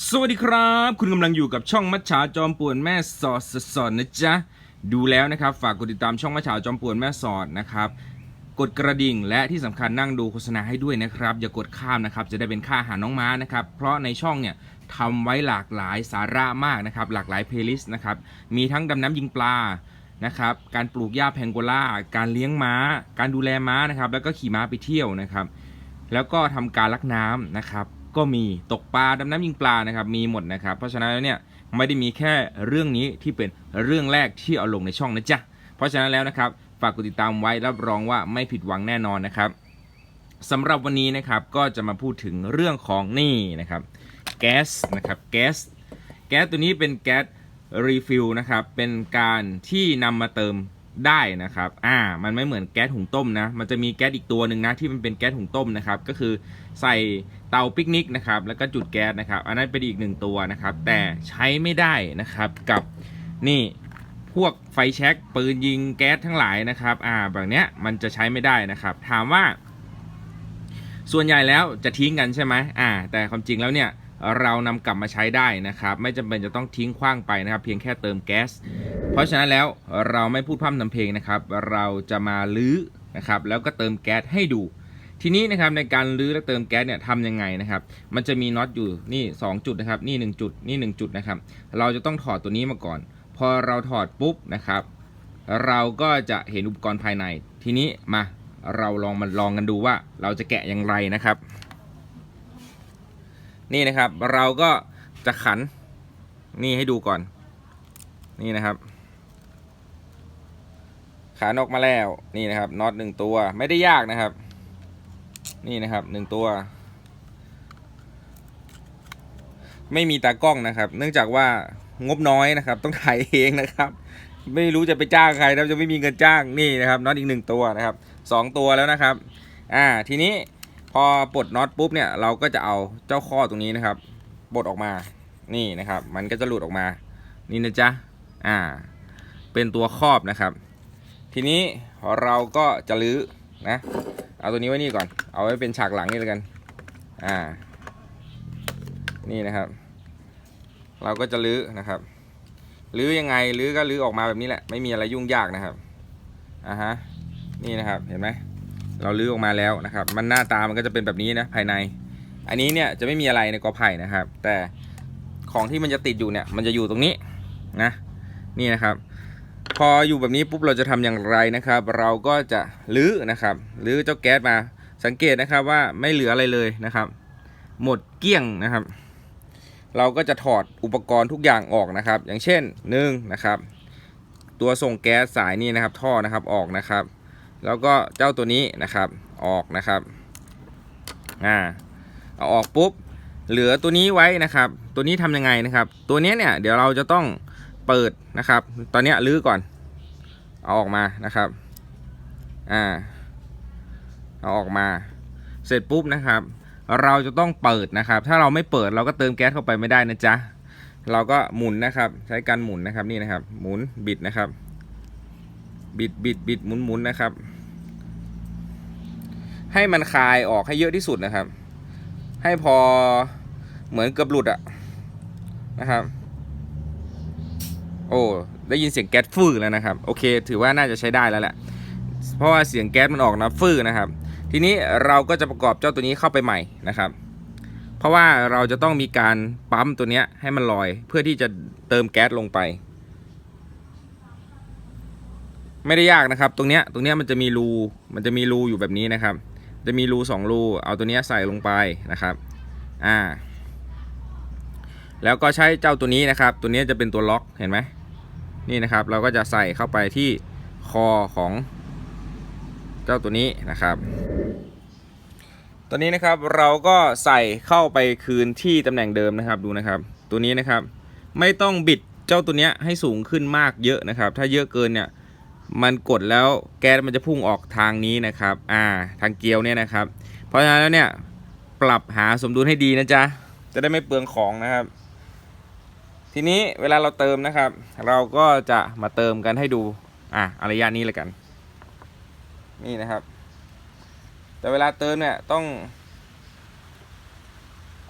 สวัสดีครับ คุณกำลังอยู่กับช่องมัชชาจอมป่วนแม่สอดสอนนะจ๊ะ ดูแล้วนะครับ ฝากกดติดตามช่องมัชชาจอมป่วนแม่สอดนะครับ กดกระดิ่งและที่สำคัญนั่งดูโฆษณาให้ด้วยนะครับ อย่ากดข้ามนะครับ จะได้เป็นค่าอาหารน้องม้านะครับ เพราะในช่องเนี่ยทำไว้หลากหลายสาระมากนะครับ หลากหลายเพลย์ลิสต์นะครับ มีทั้งดำน้ำยิงปลานะครับ การปลูกหญ้าแพงโกล่า การเลี้ยงม้า การดูแลม้านะครับ แล้วก็ขี่ม้าไปเที่ยวนะครับ แล้วก็ทำการลักน้ำนะครับ ก็มีตกปลาดำน้ำยิงปลานะครับมีหมดนะครับ เพราะฉะนั้นแล้วเนี่ยไม่ได้มีแค่เรื่องนี้ที่เป็นเรื่องแรกที่เอาลงในช่องนะจ๊ะเพราะฉะนั้นแล้วนะครับฝากกดติดตามไว้รับรองว่าไม่ผิดหวังแน่นอนนะครับสำหรับวันนี้นะครับก็จะมาพูดถึงเรื่องของนี่นะครับแก๊สนะครับแก๊สแก๊สตัวนี้เป็นแก๊สรีฟิลนะครับเป็นการที่นำมาเติม ได้นะครับ อ่า มันไม่เหมือนแก๊สหุงต้มนะ มันจะมีแก๊สอีกตัวหนึ่งนะที่มันเป็นแก๊สหุงต้มนะครับ ก็คือใส่เตาปิกนิกนะครับ แล้วก็จุดแก๊สนะครับ อันนั้นเป็นอีกหนึ่งตัวนะครับ แต่ใช้ไม่ได้นะครับกับนี่พวกไฟแช็กปืนยิงแก๊สทั้งหลายนะครับ อ่า แบบเนี้ยมันจะใช้ไม่ได้นะครับ ถามว่า ส่วนใหญ่แล้วจะทิ้งกันใช่ไหมอ่า แต่ความจริงแล้วเนี่ย เรานำกลับมาใช้ได้นะครับ ไม่จำเป็นจะต้องทิ้งขว้างไปนะครับ เพียงแค่เติมแก๊ส เพราะฉะนั้นแล้วเราไม่พูดพร่ำทำเพลงนะครับ เราจะมาลื้อนะครับ แล้วก็เติมแก๊สให้ดู ทีนี้นะครับในการลื้อและเติมแก๊สเนี่ยทำยังไงนะครับ มันจะมีน็อตอยู่นี่ 2 จุดนะครับ นี่ 1 จุด นี่ 1 จุดนะครับ เราจะต้องถอดตัวนี้มาก่อน พอเราถอดปุ๊บนะครับ เราก็จะเห็นอุปกรณ์ภายใน ทีนี้มาเราลองมาลองกันดูว่าเราจะแกะอย่างไรนะครับ นี่นะครับ เราก็จะขันนี่ให้ดูก่อน นี่นะครับขันออกมาแล้วนี่นะครับน็อตหนึ่งตัวไม่ได้ยากนะครับ นี่นะครับหนึ่งตัว ไม่มีตากล้องนะครับ เนื่องจากว่างบน้อยนะครับ ต้องถ่ายเองนะครับ ไม่รู้จะไปจ้างใครนะจะไม่มีเงินจ้างนี่นะครับน็อตอีกหนึ่งตัวนะครับสองตัวแล้วนะครับ อ่าทีนี้ พอปลดน็อตปุ๊บเนี่ยเราก็จะเอาเจ้าข้อตรงนี้นะครับปลดออกมานี่นะครับ มันก็จะหลุดออกมา นี่นะจ๊ะอ่า เป็นตัวครอบนะครับ ทีนี้เราก็จะลื้อนะเอาตัวนี้ไว้นี่ก่อน เอาไว้เป็นฉากหลังนี่แล้วกัน อ่า นี่นะครับ เราก็จะลื้อนะครับ ลื้อยังไง ลื้อก็ลื้อออกมาแบบนี้แหละ ไม่มีอะไรยุ่งยากนะครับ อ่าฮะ นี่นะครับ เห็นไหม เราลื้อออกมาแล้วนะครับ มันหน้าตามันก็จะเป็นแบบนี้นะภายใน อันนี้เนี่ยจะไม่มีอะไรในกอไผ่นะครับ แต่ของที่มันจะติดอยู่เนี่ย มันจะอยู่ตรงนี้นะ นี่นะครับ พออยู่แบบนี้ปุ๊บเราจะทำอย่างไรนะครับ เราก็จะลื้อนะครับลื้อเจ้าแก๊สมา สังเกตนะครับว่าไม่เหลืออะไรเลยนะครับ หมดเกลี้ยงนะครับ เราก็จะถอดอุปกรณ์ทุกอย่างออกนะครับ อย่างเช่นหนึ่งนะครับ ตัวส่งแก๊สสายนี้นะครับ ท่อนะครับออกนะครับ แล้วก็เจ้าตัวนี้นะครับออกนะครับอ่าเอาออกปุ๊บเหลือตัวนี้ไว้นะครับ ตัวนี้ทำยังไงนะครับ ตัวนี้เนี่ยเดี๋ยวเราจะต้องเปิดนะครับ ตอนนี้ลื้อก่อน เอาออกมานะครับอ่าเอาออกมา เสร็จปุ๊บนะครับ เราจะต้องเปิดนะครับ ถ้าเราไม่เปิดเราก็เติมแก๊สเข้าไปไม่ได้นะจ๊ะเราก็หมุนนะครับ ใช้การหมุนนะครับนี่นะครับ หมุนบิดนะครับ บิดบิดบิดหมุนหมุนนะครับ ให้มันคายออกให้เยอะที่สุดนะครับ ให้พอเหมือนเกือบหลุดอะนะครับ โอ้ได้ยินเสียงแก๊สฟื้แล้วนะครับ โอเค ถือว่าน่าจะใช้ได้แล้วแหละ เพราะว่าเสียงแก๊สมันออกนะฟื้นะครับ ทีนี้เราก็จะประกอบเจ้าตัวนี้เข้าไปใหม่นะครับ เพราะว่าเราจะต้องมีการปั๊มตัวนี้ให้มันลอย เพื่อที่จะเติมแก๊สลงไป ไม่ได้ยากนะครับ ตรงเนี้ยตรงเนี้ยมันจะมีรูมันจะมีรูอยู่แบบนี้นะครับ จะมีรูสองรูเอาตัวนี้ใส่ลงไปนะครับอ่าแล้วก็ใช้เจ้าตัวนี้นะครับ ตัวนี้จะเป็นตัวล็อกเห็นไหมนี่นะครับ เราก็จะใส่เข้าไปที่คอของเจ้าตัวนี้นะครับตัวนี้นะครับเราก็ใส่เข้าไปคืนที่ตำแหน่งเดิมนะครับดูนะครับ ตัวนี้นะครับ ไม่ต้องบิดเจ้าตัวนี้ให้สูงขึ้นมากเยอะนะครับ ถ้าเยอะเกินเนี่ย มันกดแล้วแก๊สมันจะพุ่งออกทางนี้นะครับอ่าทางเกลียวเนี่ยนะครับ เพราะฉะนั้นแล้วเนี่ยปรับหาสมดุลให้ดีนะจ๊ะจะได้ไม่เปลืองของนะครับ ทีนี้เวลาเราเติมนะครับ เราก็จะมาเติมกันให้ดูอะอระยะนี้เลยกัน นี่นะครับ แต่เวลาเติมเนี่ยต้อง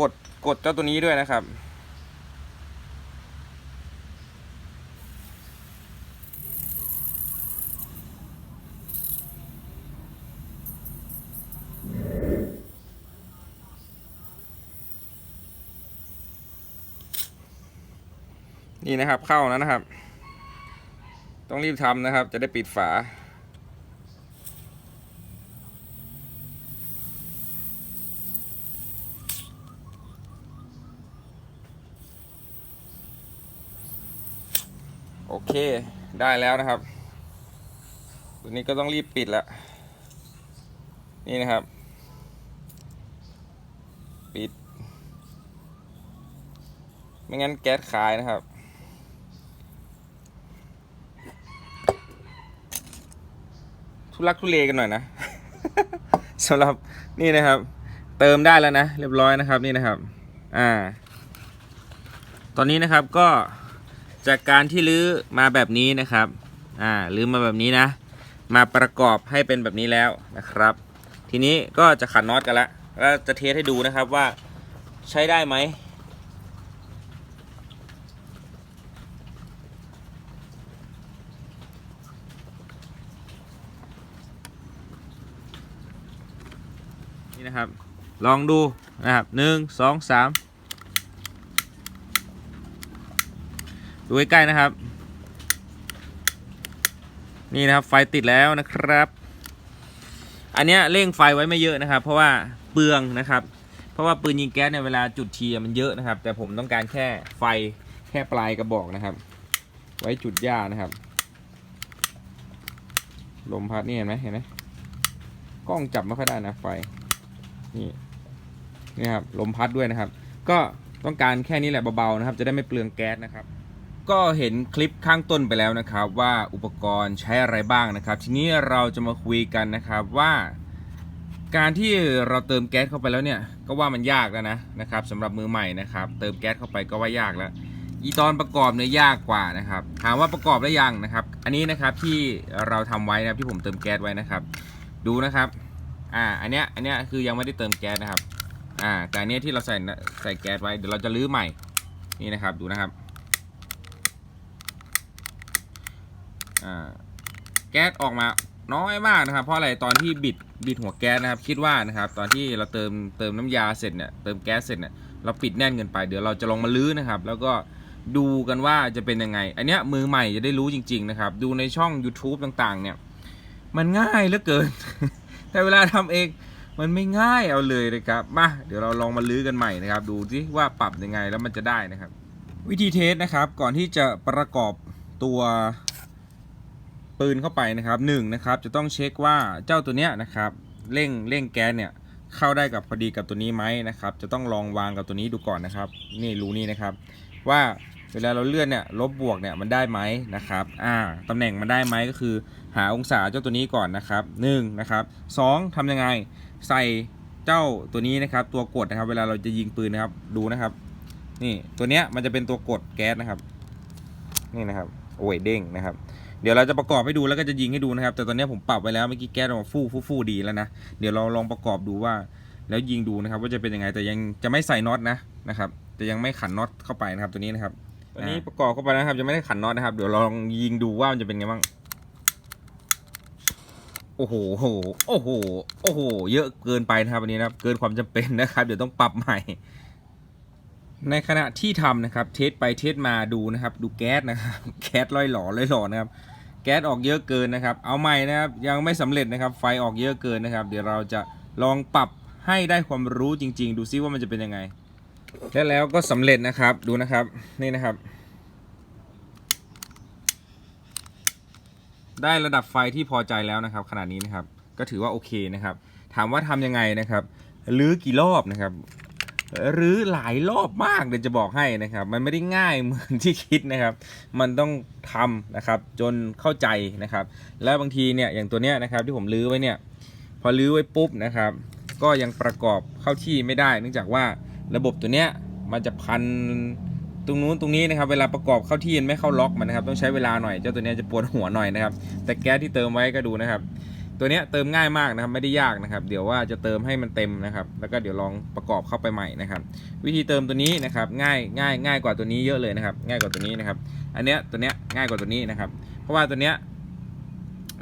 กดกดเจ้าตัวนี้ด้วยนะครับ นี่นะครับเข้าแล้วนะครับ ต้องรีบทำนะครับ จะได้ปิดฝา โอเคได้แล้วนะครับตัวนี้ก็ต้องรีบปิดละนี่นะครับ ปิด ไม่งั้นแก๊สคายนะครับ ทุลักทุเลกันหน่อยนะสำหรับนี่นะครับ เติมได้แล้วนะ เรียบร้อยนะครับนี่นะครับ อ่า ตอนนี้นะครับก็จากการที่ลื้อมาแบบนี้นะครับ อ่าลื้อมาแบบนี้นะ มาประกอบให้เป็นแบบนี้แล้วนะครับ ทีนี้ก็จะขันน็อตกันละแล้วจะเทสให้ดูนะครับว่าใช้ได้ไหม นี่นะครับ ลองดูนะครับหนึ่งสองสามดูใกล้ๆนะครับ นี่นะครับไฟติดแล้วนะครับ อันเนี้ยเร่งไฟไว้ไม่เยอะนะครับ เพราะว่าเปลืองนะครับ เพราะว่าปืนยิงแก๊สเนี่ยเวลาจุดเทีอะมันเยอะนะครับ แต่ผมต้องการแค่ไฟแค่ปลายกระบอกนะครับ ไว้จุดหญ้านะครับ ลมพัดนี่เห็นไหมเห็นไหมกล้องจับไม่ค่อยได้นะไฟนี่ นี่ครับลมพัดด้วยนะครับ ก็ต้องการแค่นี้แหละเบาๆนะครับ จะได้ไม่เปลืองแก๊สนะครับ ก็เห็นคลิปข้างต้นไปแล้วนะครับ ว่าอุปกรณ์ใช้อะไรบ้างนะครับ ทีนี้เราจะมาคุยกันนะครับว่า การที่เราเติมแก๊สเข้าไปแล้วเนี่ย ก็ว่ามันยากแล้วนะนะครับสำหรับมือใหม่นะครับ เติมแก๊สเข้าไปก็ว่ายากแล้วอีตอนประกอบเนี่ยยากกว่านะครับ ถามว่าประกอบได้ยังนะครับ อันนี้นะครับที่เราทำไว้นะครับที่ผมเติมแก๊สไว้นะครับ ดูนะครับ อ่า อันเนี้ย อันเนี้ยคือยังไม่ได้เติมแก๊สนะครับ อ่าแต่อันเนี้ยที่เราใส่ใส่แก๊สไว้เดี๋ยวเราจะลื้อใหม่นี่นะครับดูนะครับอ่าแก๊สออกมาน้อยมากนะครับ เพราะอะไรตอนที่บิดบิดหัวแก๊สนะครับ คิดว่านะครับ ตอนที่เราเติมเติมน้ำยาเสร็จเนี่ยเติมแก๊สเสร็จเนี่ยเราปิดแน่นเกินไปเดี๋ยวเราจะลองมาลื้อนะครับ แล้วก็ดูกันว่าจะเป็นยังไง อันเนี้ยมือใหม่จะได้รู้จริง ๆ นะครับ ดูในช่อง YouTube ต่างๆ เนี่ย มันง่ายเหลือเกิน แต่เวลาทำเอง มันไม่ง่ายเอาเลยนะครับ มาเดี๋ยวเราลองมาลื้อกันใหม่นะครับ ดูที่ว่าปรับยังไงแล้วมันจะได้นะครับ วิธีเทสนะครับ ก่อนที่จะประกอบตัวปืนเข้าไปนะครับหนึ่งนะครับ จะต้องเช็คว่าเจ้าตัวเนี้ยนะครับเร่งเร่งแก๊สเนี่ยเข้าได้กับพอดีกับตัวนี้ไหมนะครับ จะต้องลองวางกับตัวนี้ดูก่อนนะครับ นี่รูนี้นะครับ ว่าเวลาเราเลื่อนเนี่ยลบบวกเนี่ยมันได้ไหมนะครับอ่าตำแหน่งมันได้ไหมก็คือ หาองศาเจ้าตัวนี้ก่อนนะครับหนึ่งนะครับสองทำยังไง ใส่เจ้าตัวนี้นะครับ ตัวกดนะครับ เวลาเราจะยิงปืนนะครับ ดูนะครับ นี่ตัวเนี้ยมันจะเป็นตัวกดแก๊สนะครับ นี่นะครับ โอ้ยเด้งนะครับ เดี๋ยวเราจะประกอบให้ดูแล้วก็จะยิงให้ดูนะครับ แต่ตอนเนี้ยผมปรับไว้แล้วเมื่อกี้แก๊สออกมาฟู่ฟู่ฟู่ดีแล้วนะเดี๋ยวเราลองประกอบดูว่า แล้วยิงดูนะครับ ว่าจะเป็นยังไงแต่ยังจะไม่ใส่น็อตนะนะครับจะยังไม่ขันน็อตเข้าไปนะครับ ตัวนี้นะครับตัวนี้ประกอบเข้าไปแล้วนะครับจะไม่ได้ขันน็อตนะครับ เดี๋ยวลองยิงดูว่ามันจะเป็นไงบ้าง โอ้โห โอ้โห โอ้โหโโห เยอะเกินไปนะครับอันนี้นะครับ เกินความจำเป็นนะครับ เดี๋ยวต้องปรับใหม่ ในขณะที่ทำนะครับ เทสไปเทสมาดูนะครับ ดูแก๊สนะครับ แก๊สลอยหล่อลอยหล่อนะครับ แก๊สออกเยอะเกินนะครับ เอาใหม่นะครับ ยังไม่สำเร็จนะครับ ไฟออกเยอะเกินนะครับ เดี๋ยวเราจะลองปรับให้ได้ความรู้จริง ๆ ดูซิว่ามันจะเป็นยังไง และแล้วก็สำเร็จนะครับ ดูนะครับ นี่นะครับ ได้ระดับไฟที่พอใจแล้วนะครับ ขนาดนี้นะครับ ก็ถือว่าโอเคนะครับ ถามว่าทำยังไงนะครับรื้อกี่รอบนะครับหรือหลายรอบมากเดี๋ยวจะบอกให้นะครับ มันไม่ได้ง่ายเหมือนที่คิดนะครับ มันต้องทำนะครับจนเข้าใจนะครับ แล้วบางทีเนี่ยอย่างตัวเนี้ยนะครับที่ผมรื้อไว้เนี่ย พอรื้อไว้ปุ๊บนะครับ ก็ยังประกอบเข้าที่ไม่ได้ เนื่องจากว่าระบบตัวเนี้ยมันจะพัน ตรงนู้นตรงนี้นะครับเวลาประกอบเข้าที่มันไม่เข้าล็อกมันนะครับ ต้องใช้เวลาหน่อยเจ้าตัวนี้จะปวดหัวหน่อยนะครับ แต่แก๊สที่เติมไว้ก็ดูนะครับ ตัวเนี้ยเติมง่ายมากนะครับไม่ได้ยากนะครับ เดี๋ยวว่าจะเติมให้มันเต็มนะครับ แล้วก็เดี๋ยวลองประกอบเข้าไปใหม่นะครับ วิธีเติมตัวนี้นะครับ ง่ายง่ายง่ายกว่าตัวนี้เยอะเลยนะครับ ง่ายกว่าตัวนี้นะครับ อันเนี้ยตัวเนี้ยง่ายกว่าตัวนี้นะครับ เพราะว่าตัวเนี้ย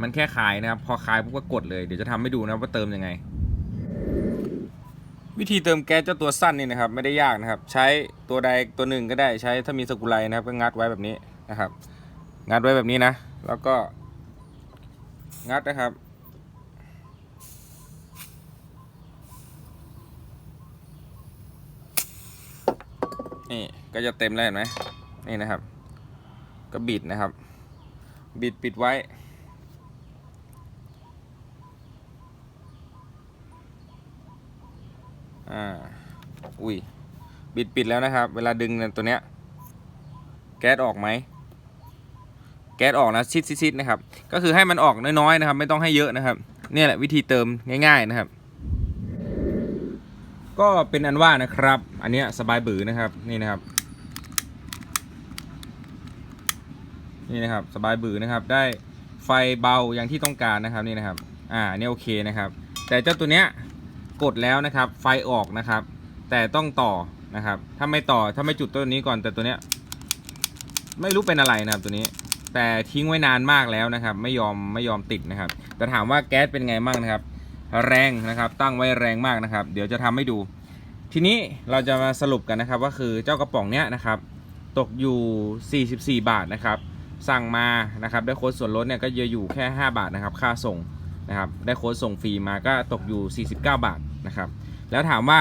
มันแค่คายนะครับ พอคลายปุ๊บก็กดเลยเดี๋ยวจะทำให้ดูนะว่าเติมยังไง วิธีเติมแก๊สเจ้าตัวสั้นนี่นะครับไม่ได้ยากนะครับ ใช้ตัวใดตัวหนึ่งก็ได้ใช้ถ้ามีสกรูไลนะครับก็งัดไว้แบบนี้นะครับ งัดไว้แบบนี้นะ แล้วก็งัดนะครับ นี่ก็จะเต็มแล้วเห็นไหมนี่นะครับ ก็บิดนะครับ บิดปิดไว้ อ่า อุ้ย บิดปิดแล้วนะครับ เวลาดึงตัวเนี้ย แก๊สออกไหม แก๊สออกนะซิดซิดนะครับ ก็คือให้มันออกน้อยๆนะครับ ไม่ต้องให้เยอะนะครับ เนี่ยแหละวิธีเติมง่าย ๆนะครับ ก็เป็นอันว่านะครับ อันเนี้ยสบายบือนะครับ นี่นะครับ นี่นะครับ สบายบือนะครับ ได้ไฟเบาอย่างที่ต้องการนะครับ นี่นะครับ อ่าอันนี้โอเคนะครับ แต่เจ้าตัวเนี้ย กดแล้วนะครับไฟออกนะครับ แต่ต้องต่อนะครับถ้าไม่ต่อถ้าไม่จุดตัวนี้ก่อนแต่ตัวเนี้ยไม่รู้เป็นอะไรนะครับตัวนี้ แต่ทิ้งไว้นานมากแล้วนะครับ ไม่ยอมไม่ยอมติดนะครับ แต่ถามว่าแก๊สเป็นไงบ้างนะครับ แรงนะครับ ตั้งไว้แรงมากนะครับ เดี๋ยวจะทำให้ดู ทีนี้เราจะมาสรุปกันนะครับ ว่าคือเจ้ากระป๋องเนี้ยนะครับ ตกอยู่ 44 บาทนะครับ สั่งมานะครับได้โค้ดส่วนลดเนี่ยก็จะอยู่แค่ 5 บาทนะครับ ค่าส่ง นะครับได้โค้ดส่งฟรีมาก็ตกอยู่ 49 บาทนะครับแล้วถามว่า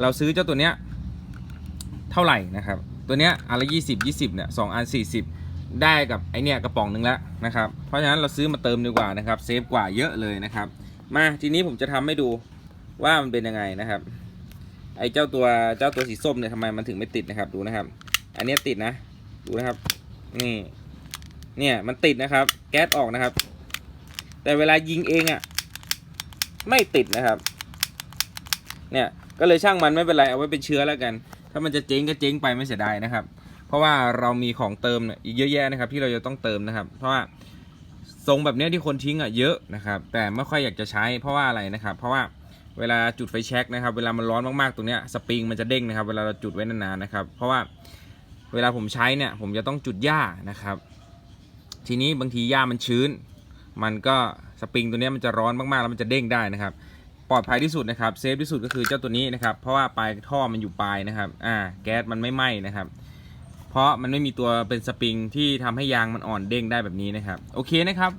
เราซื้อเจ้าตัวเนี้ยเท่าไหร่นะครับตัวเนี้ยอันละ20 20เนี่ยสองอัน40ได้กับไอเนี่ยกระป๋องหนึงแล้วนะครับเพราะฉะนั้นเราซื้อมาเติมดีกว่านะครับเซฟกว่าเยอะเลยนะครับมาทีนี้ผมจะทำให้ดูว่ามันเป็นยังไงนะครับไอเจ้าตัวเจ้าตัวสีส้มเนี่ยทำไมมันถึงไม่ติดนะครับดูนะครับ อันเนี้ยติดนะดูนะครับนี่เนี่ยมันติดนะครับ แก๊สออกนะครับ แต่เวลายิงเองอะ่ะไม่ติดนะครับ เนี่ยก็เลยช่างมันไม่เป็นไรเอาไว้เป็นเชื้อแล้วกัน ถ้ามันจะเจ๊งก็เจ๊งไปไม่เสียดายนะครับ เพราะว่าเรามีของเติมเนี่ยอีกเยอะแยะนะครับ ที่เราจะต้องเติมนะครับ เพราะว่าทรงแบบเนี้ยที่คนทิ้งอะเยอะนะครับ แต่ไม่ค่อยอยากจะใช้เพราะว่าอะไรนะครับ เพราะว่าเวลาจุดไฟแช็กนะครับ เวลามันร้อนมากๆตรงเนี้ยสปริงมันจะเด้งนะครับ เวลาเราจุดไว้นานๆนะครับ เพราะว่าเวลาผมใช้เนี่ยผมจะต้องจุดหญ้านะครับ ทีนี้บางทีหญ้ามันชื้น มันก็สปริงตัวนี้มันจะร้อนมากๆแล้วมันจะเด้งได้นะครับ ปลอดภัยที่สุดนะครับเซฟที่สุดก็คือเจ้าตัวนี้นะครับ เพราะว่าปลายท่อมันอยู่ปลายนะครับ อ่า แก๊สมันไม่ไหม้นะครับ เพราะมันไม่มีตัวเป็นสปริงที่ทำให้ยางมันอ่อนเด้งได้แบบนี้นะครับ โอเคนะครับ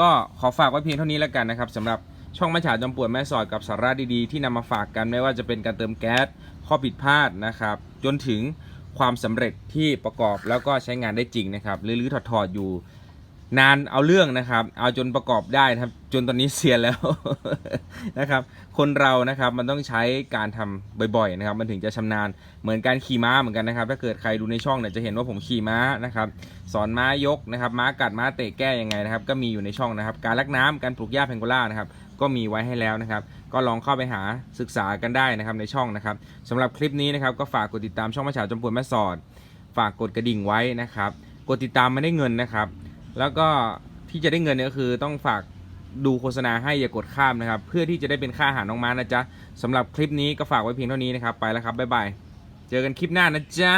ก็ขอฝากไว้เพียงเท่านี้แล้วกันนะครับสำหรับช่องมัจฉาจอมปวดแม่สอดกับสาระดีๆ ที่นำมาฝากกันไม่ว่าจะเป็นการเติมแก๊สข้อผิดพลาดนะครับ จนถึงความสำเร็จที่ประกอบแล้วก็ใช้งานได้จริงนะครับหรือๆถอดอยู่ นานเอาเรื่องนะครับ เอาจนประกอบได้นะครับ จนตอนนี้เสียแล้วนะครับ คนเรานะครับมันต้องใช้การทำบ่อยๆนะครับ มันถึงจะชำนาญเหมือนการขี่ม้าเหมือนกันนะครับ ถ้าเกิดใครดูในช่องเนี่ยจะเห็นว่าผมขี่ม้านะครับ สอนม้ายกนะครับ ม้ากัดม้าเตะแก้ยังไงนะครับ ก็มีอยู่ในช่องนะครับ การลักน้ำการปลูกหญ้าแพงโกล่านะครับก็มีไว้ให้แล้วนะครับ ก็ลองเข้าไปหาศึกษากันได้นะครับในช่องนะครับสำหรับคลิปนี้นะครับก็ฝากกดติดตามช่องมาฉาจมปวนแม่สอด ฝากกดกระดิ่งไว้นะครับ กดติดตามไม่ได้เงินนะครับ แล้วก็ที่จะได้เงินเนี่ยก็คือต้องฝากดูโฆษณาให้อย่ากดข้ามนะครับ เพื่อที่จะได้เป็นค่าอาหารน้องม้านะจ๊ะสำหรับคลิปนี้ก็ฝากไว้เพียงเท่านี้นะครับ ไปแล้วครับบ๊ายบายเจอกันคลิปหน้านะจ๊ะ